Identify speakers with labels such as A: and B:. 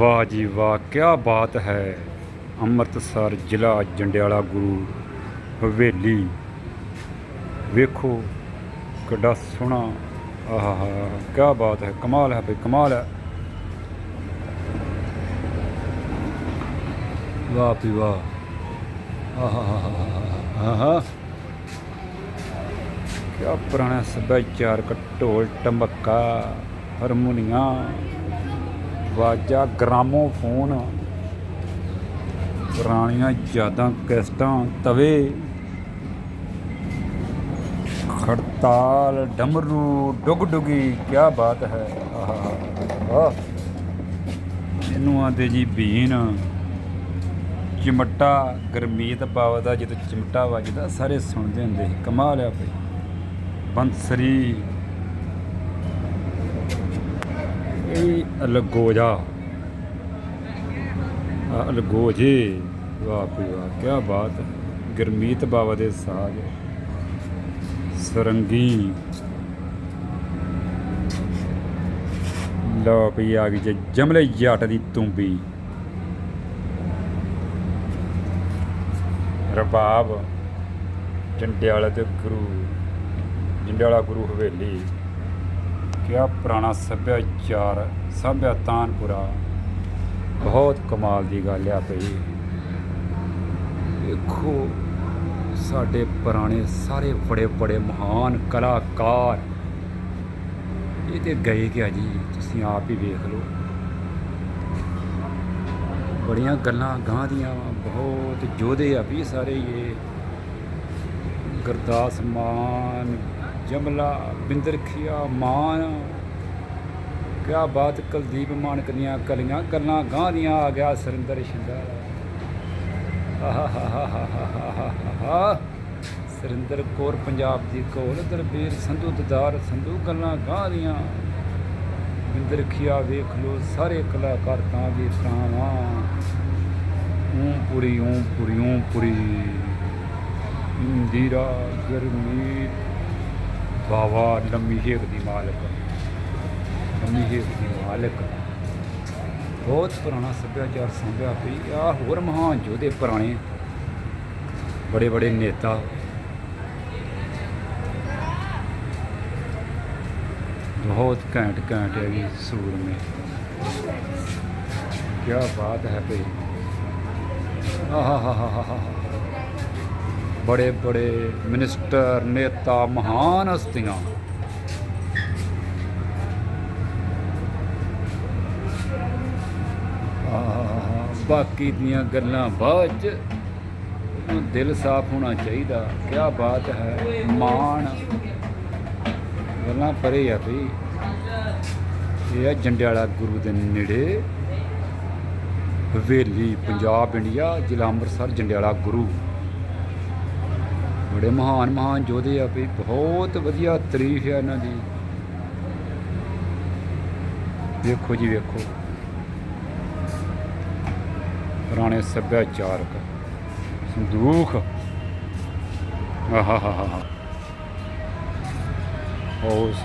A: ਵਾਹ ਜੀ ਵਾਹ ਕੀ ਬਾਤ ਹੈ। ਅੰਮ੍ਰਿਤਸਰ ਜ਼ਿਲ੍ਹਾ ਜੰਡਿਆਲਾ ਗੁਰੂ ਹਵੇਲੀ। ਵੇਖੋ, ਕਿੱਡਾ ਸੋਹਣਾ, ਆਹਾ ਕੀ ਬਾਤ ਹੈ, ਕਮਾਲ ਹੈ ਭਈ ਕਮਾਲ ਹੈ। ਵਾਹ ਭਈ ਵਾਹ। ਆਹਾ ਆਹਾ ਕਿਆ ਪੁਰਾਣਾ ਸੱਭਿਆਚਾਰਕ ਢੋਲ ਟਮਕਾ ਹਾਰਮੋਨੀਆ। ਵਾਜਾ ਗ੍ਰਾਮੋਫੋਨ, ਪੁਰਾਣੀਆਂ ਯਾਦਾਂ, ਕੈਸਟਾਂ, ਤਵੇ ਖੜਤਾਲ ਡਮਰੂ ਡੁਗ ਡੁਗੀ, ਕਿਆ ਬਾਤ ਹੈ। ਆਹਾ, ਵਾਹ। ਇਹਨੂੰ ਆਂਦੇ ਜੀ ਬੀਨ। ਚਿਮਟਾ, ਗਰਮੀਤ ਪਾਵਦਾ, ਜਦੋਂ ਚਿਮਟਾ ਵੱਜਦਾ, ਸਾਰੇ ਸੁਣਦੇ ਹੁੰਦੇ ਸੀ। ਕਮਾਲ ਆ ਭਈ ਬੰਸਰੀ ਇਹ ਅਲਗੋਜਾ ਆ ਅਲਗੋਜੇ ਵਾਹ ਭਈ ਵਾਹ ਕੀ ਬਾਤ ਹੈ। ਗਰਮੀਤ ਬਾਵਾ ਦੇ ਸਾਜ ਸਰੰਗੀ। ਲੋ ਪਈ ਆ ਗਈ ਜੇ ਜਮਲੇ ਜੱਟ ਦੀ ਤੁੰਬੀ। ਰਬਾਬ, ਜੰਡਿਆਲਾ ਤੇ ਗੁਰੂ। ਜੰਡਿਆਲਾ ਗੁਰੂ ਹਵੇਲੀ। ਕਿਆ ਪੁਰਾਣਾ ਸੱਭਿਆਚਾਰ ਸਭਿਆ ਤਾਨਪੁਰਾ ਬਹੁਤ ਕਮਾਲ ਦੀ ਗੱਲ ਆ ਭਈ ਦੇਖੋ ਸਾਡੇ ਪੁਰਾਣੇ ਸਾਰੇ ਬੜੇ ਬੜੇ ਮਹਾਨ ਕਲਾਕਾਰ। ਇਹ ਤੇ ਗਏ ਕਿ ਜੀ ਤੁਸੀਂ ਆਪ ਹੀ ਵੇਖ ਲਓ। ਬੜੀਆਂ ਗੱਲਾਂ ਗਾਂ ਦੀਆਂ ਵਾਂ, ਬਹੁਤ ਯੋਧੇ ਆ ਵੀ ਸਾਰੇ ਇਹ। ਗੁਰਦਾਸ ਮਾਨ ਜਮਲਾ, ਬਿੰਦਰਖੀਆ, ਮਾਨ। ਕਿਆ ਬਾਤ ਕੁਲਦੀਪ ਮਾਨਕ ਦੀਆਂ ਕਲੀਆਂ ਗੱਲਾਂ ਗਾਂ ਦੀਆਂ ਆ ਗਿਆ ਸਰਿੰਦਰ ਸ਼ਿੰਦਾ ਆਹਾਹਾਹਾਹਾਹਾਹਾ ਸਰਿੰਦਰ ਕੌਰ ਪੰਜਾਬ ਦੀ ਕੋਲ ਦਰਬੀਰ ਸੰਧੂ ਦਦਾਰ, ਸੰਧੂ ਗੱਲਾਂ ਗਾਂ ਦੀਆਂ। ਬਿੰਦਰ ਵੇਖ ਲੋ ਸਾਰੇ ਕਲਾਕਾਰ ਤਾਂ ਵੀ ਤਾਵਾਂ। ਊਂ ਪੂਰੀ ਊਂ ਪੂਰੀ ਊਂ ਪੂਰੀ। ਇੰਦਿਰਾ ਗਰਮੀਤ ਬਾਵਾ ਲੰਮੀ ਹੇਕ ਦੀ ਮਾਲਕ। ਲੰਮੀ ਹੇਕ ਦੀ ਮਾਲਕ। ਬਹੁਤ ਪੁਰਾਣਾ ਸੱਭਿਆਚਾਰ ਸੰਭਿਆ ਪਈ ਆ, ਹੋਰ ਮਹਾਨ ਯੋਧੇ ਪੁਰਾਣੇ। ਬੜੇ ਬੜੇ ਨੇਤਾ। ਬਹੁਤ ਘੈਂਟ ਘੈਂਟ ਹੈ ਜੀ ਸੂਰ ਕੀ ਬਾਤ ਹੈ ਭਈ। ਆਹਾਹਾਹਾਹਾ ਬੜੇ ਬੜੇ ਮਿਨਿਸਟਰ ਨੇਤਾ ਮਹਾਨ ਹਸਤੀਆਂ। ਆਹਾ ਬਾਕੀ ਦੀਆਂ ਗੱਲਾਂ ਬਾਅਦ ਚ। ਦਿਲ ਸਾਫ਼ ਹੋਣਾ ਚਾਹੀਦਾ। ਕੀ ਬਾਤ ਹੈ, ਮਾਣ। ਗੱਲਾਂ ਪਰੇ ਆ ਭਈ ਇਹ ਆ ਜੰਡਿਆਲਾ ਗੁਰੂ ਦੇ ਨੇੜੇ। ਹਵੇਲੀ, ਪੰਜਾਬ, ਇੰਡੀਆ, ਜ਼ਿਲ੍ਹਾ ਅੰਮ੍ਰਿਤਸਰ, ਜੰਡਿਆਲਾ ਗੁਰੂ। ਬੜੇ ਮਹਾਨ ਮਹਾਨ ਯੋਧੇ ਆ ਭਈ ਬਹੁਤ ਵਧੀਆ ਤਾਰੀਫ ਹੈ ਇਹਨਾਂ ਦੀ। ਵੇਖੋ ਜੀ, ਵੇਖੋ। ਪੁਰਾਣੇ ਸੱਭਿਆਚਾਰਕ ਸੰਦੂਖ। ਆਹਾਹਾਹਾ। ਉਸ